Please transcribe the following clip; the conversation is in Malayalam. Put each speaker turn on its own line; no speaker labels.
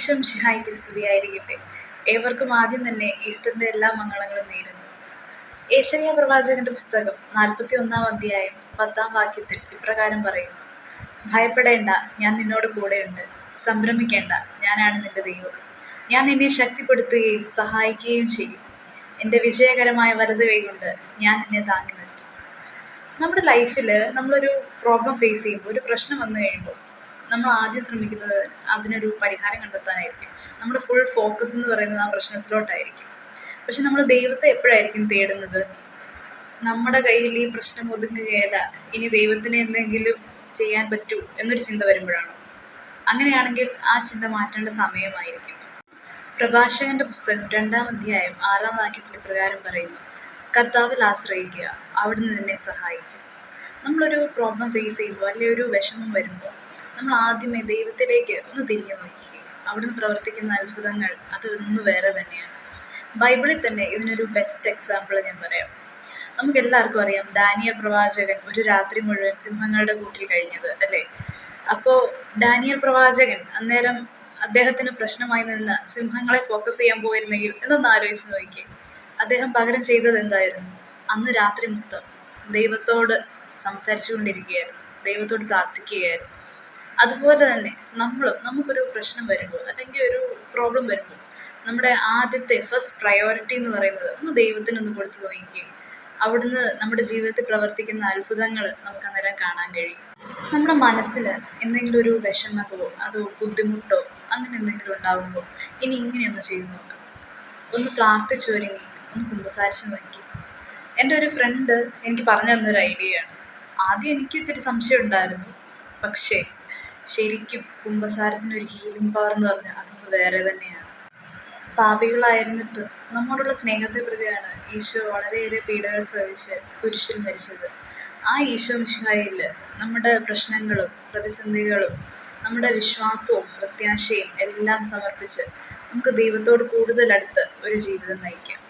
ഈശോ മിശിഹായ്ക്ക് സ്തുതിയായിരിക്കട്ടെ. ഏവർക്കും ആദ്യം തന്നെ ഈസ്റ്ററിന്റെ എല്ലാ മംഗളങ്ങളും നേരുന്നു. ഏഷ്യ പ്രവാചകന്റെ പുസ്തകം നാൽപ്പത്തി ഒന്നാം അധ്യായം പത്താം വാക്യത്തിൽ ഇപ്രകാരം പറയുന്നു. ഭയപ്പെടേണ്ട ഞാൻ നിന്നോട് കൂടെയുണ്ട്. സംരംഭിക്കേണ്ട ഞാനാണ് നിന്റെ ദൈവം. ഞാൻ നിന്നെ ശക്തിപ്പെടുത്തുകയും സഹായിക്കുകയും ചെയ്യും. എന്റെ വിജയകരമായ വലത് കൈകൊണ്ട് ഞാൻ നിന്നെ താങ്ങി നിർത്തും. നമ്മുടെ ലൈഫിൽ നമ്മളൊരു പ്രോബ്ലം ഫേസ് ചെയ്യുമ്പോൾ ഒരു പ്രശ്നം വന്നു കഴിയുമ്പോൾ നമ്മൾ ആദ്യം ശ്രമിക്കുന്നത് അതിനൊരു പരിഹാരം കണ്ടെത്താനായിരിക്കും. നമ്മുടെ ഫുൾ ഫോക്കസ് എന്ന് പറയുന്നത് ആ പ്രശ്നത്തിലോട്ടായിരിക്കും. പക്ഷെ നമ്മൾ ദൈവത്തെ എപ്പോഴായിരിക്കും തേടുന്നത്? നമ്മുടെ കയ്യിൽ ഈ പ്രശ്നം ഒതുങ്ങുകയല്ല ഇനി ദൈവത്തിന് എന്തെങ്കിലും ചെയ്യാൻ പറ്റൂ എന്നൊരു ചിന്ത വരുമ്പോഴാണ്? അങ്ങനെയാണെങ്കിൽ ആ ചിന്ത മാറ്റേണ്ട സമയമായിരിക്കും. പ്രഭാഷകന്റെ പുസ്തകം രണ്ടാം അധ്യായം ആറാം വാക്യത്തിൽ പ്രകാരം പറയുന്നു കർത്താവിൽ ആശ്രയിക്കുക അവിടുന്ന് നിന്നെ സഹായിക്കും. നമ്മളൊരു പ്രോബ്ലം ഫേസ് ചെയ്യുമ്പോൾ അല്ലെങ്കിൽ ഒരു വിഷമം വരുമ്പോൾ നമ്മൾ ആദ്യമേ ദൈവത്തിലേക്ക് ഒന്ന് തിരിഞ്ഞു നോക്കി അവിടുന്ന് പ്രവർത്തിക്കുന്ന അത്ഭുതങ്ങൾ അതൊന്ന് വേറെ തന്നെയാണ്. ബൈബിളിൽ തന്നെ ഇതിനൊരു ബെസ്റ്റ് എക്സാമ്പിൾ ഞാൻ പറയാം. നമുക്ക് എല്ലാവർക്കും അറിയാം ദാനിയൽ പ്രവാചകൻ ഒരു രാത്രി മുഴുവൻ സിംഹങ്ങളുടെ കൂട്ടിൽ കഴിഞ്ഞത് അല്ലേ? അപ്പോൾ ഡാനിയൽ പ്രവാചകൻ അന്നേരം അദ്ദേഹത്തിന് പ്രശ്നമായി നിന്ന് സിംഹങ്ങളെ ഫോക്കസ് ചെയ്യാൻ പോയിരുന്നെങ്കിൽ എന്നൊന്ന് ആലോചിച്ച് നോക്കി അദ്ദേഹം പകരം ചെയ്തത് എന്തായിരുന്നു? അന്ന് രാത്രി മൊത്തം ദൈവത്തോട് സംസാരിച്ചു കൊണ്ടിരിക്കുകയായിരുന്നു ദൈവത്തോട് പ്രാർത്ഥിക്കുകയായിരുന്നു. അതുപോലെ തന്നെ നമ്മളും നമുക്കൊരു പ്രശ്നം വരുമ്പോൾ അല്ലെങ്കിൽ ഒരു പ്രോബ്ലം വരുമ്പോൾ നമ്മുടെ ആദ്യത്തെ ഫസ്റ്റ് പ്രയോറിറ്റി എന്ന് പറയുന്നത് ഒന്ന് ദൈവത്തിനൊന്ന് കൊടുത്തു നോക്കി അവിടുന്ന് നമ്മുടെ ജീവിതത്തിൽ പ്രവർത്തിക്കുന്ന അത്ഭുതങ്ങൾ നമുക്ക് അന്നേരം കാണാൻ കഴിയും. നമ്മുടെ മനസ്സിന് എന്തെങ്കിലും ഒരു വിഷമതോ അതോ ബുദ്ധിമുട്ടോ അങ്ങനെ എന്തെങ്കിലും ഉണ്ടാകുമ്പോൾ ഇനി ഇങ്ങനെയൊന്ന് ചെയ്തു നോക്കാം. ഒന്ന് പ്രാർത്ഥിച്ചൊരുങ്ങി ഒന്ന് കുമ്പസാരിച്ച് നോക്കി. എന്റെ ഒരു ഫ്രണ്ട് എനിക്ക് പറഞ്ഞു തന്നൊരു ഐഡിയയാണ് ആദ്യം എനിക്ക് ഇച്ചിരി സംശയം ഉണ്ടായിരുന്നു. പക്ഷേ ശരിക്കും കുമ്പസാരത്തിന് ഒരു ഹീലിംഗ് പവർ എന്ന് പറഞ്ഞാൽ അതൊന്ന് വേറെ തന്നെയാണ്. പാപികളായിരുന്നിട്ട് നമ്മോടുള്ള സ്നേഹത്തെ പ്രതിയാണ് ഈശോ വളരെയേറെ പീഡകൾ സഹിച്ച് കുരിശിൽ മരിച്ചത്. ആ ഈശോ മിശിഹായിൽ നമ്മുടെ പ്രശ്നങ്ങളും പ്രതിസന്ധികളും നമ്മുടെ വിശ്വാസവും പ്രത്യാശയും എല്ലാം സമർപ്പിച്ച് നമുക്ക് ദൈവത്തോട് കൂടുതൽ അടുത്ത് ഒരു ജീവിതം നയിക്കാം.